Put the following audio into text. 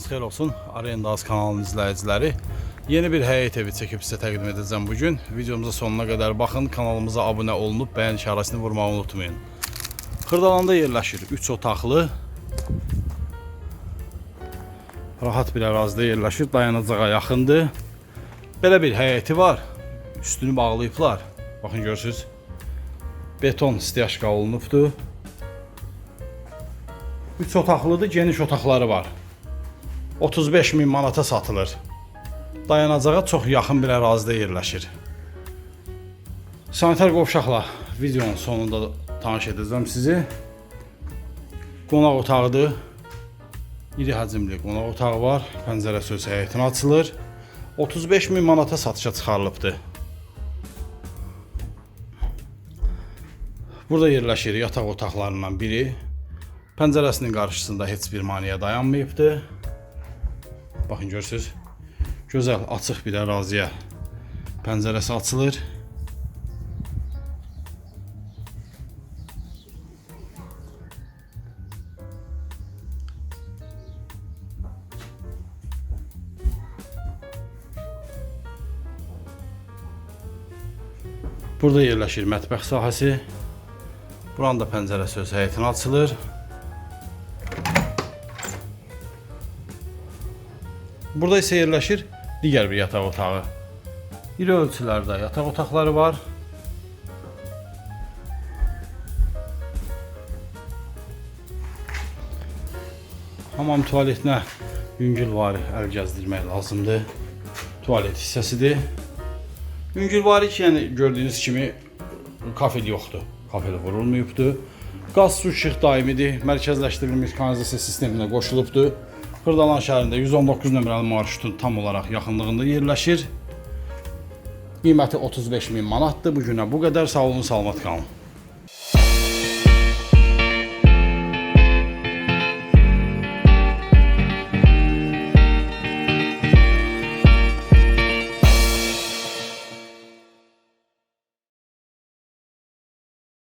xeyir olsun. Arendaz kanalının izləyiciləri. Yeni bir həyət evi çəkib sizə təqdim edəcəm bu gün. Videomuza sonuna qədər baxın. Kanalımıza abunə olunub bəyən işarəsini vurmağı unutmayın. Xırdalanda yerləşir 3 otaqlı. Rahat bir ərazidə yerləşir, dayanacağa yaxındır. Belə bir həyəti var. Üstünü bağlayıblar. Baxın görürsüz. Beton stiyaşka olunubdur. 3 otaqlıdır, geniş otaqları var. 35 min manata satılır. Dayanacağa çox yaxın bir ərazidə yerləşir. Sanitar qovşaqla videonun sonunda tanış edəcəm sizi. Qonaq otağıdır. İri həcmli qonaq otağı var. Pəncərə söz həyətinə açılır. 35 min manata satışa çıxarılıbdır. Burada yerləşir yataq otaqlarından biri. Pəncərəsinin qarşısında heç bir maneə dayanmayıbdı. Baxın görürsüz. Gözəl açıq bir əraziyə pəncərəsi açılır. Burada yerləşir mətbəx sahəsi. Buranın da pəncərəsi öz həyətinə açılır. Burada isə yerləşir digər bir yataq otağı. İri ölçülərdə yataq otaqları var. Hamam tualetinə yüngülvari əl gəzdirmək lazımdır. Tualet hissəsidir. Yüngülvari ki, yəni gördüyünüz kimi kafel yoxdur. Kafel vurulmayıbdır. Qaz su işıq daimidir. Mərkəzləşdirilmiş kanalizasiya sisteminə qoşulubdur. Xırdalan şəhərində 119 nömrəli marşrutun tam olaraq yaxınlığında yerləşir. Qiyməti 35 min manatdır. Bu günə bu qədər. Sağ olun, salamat qalın.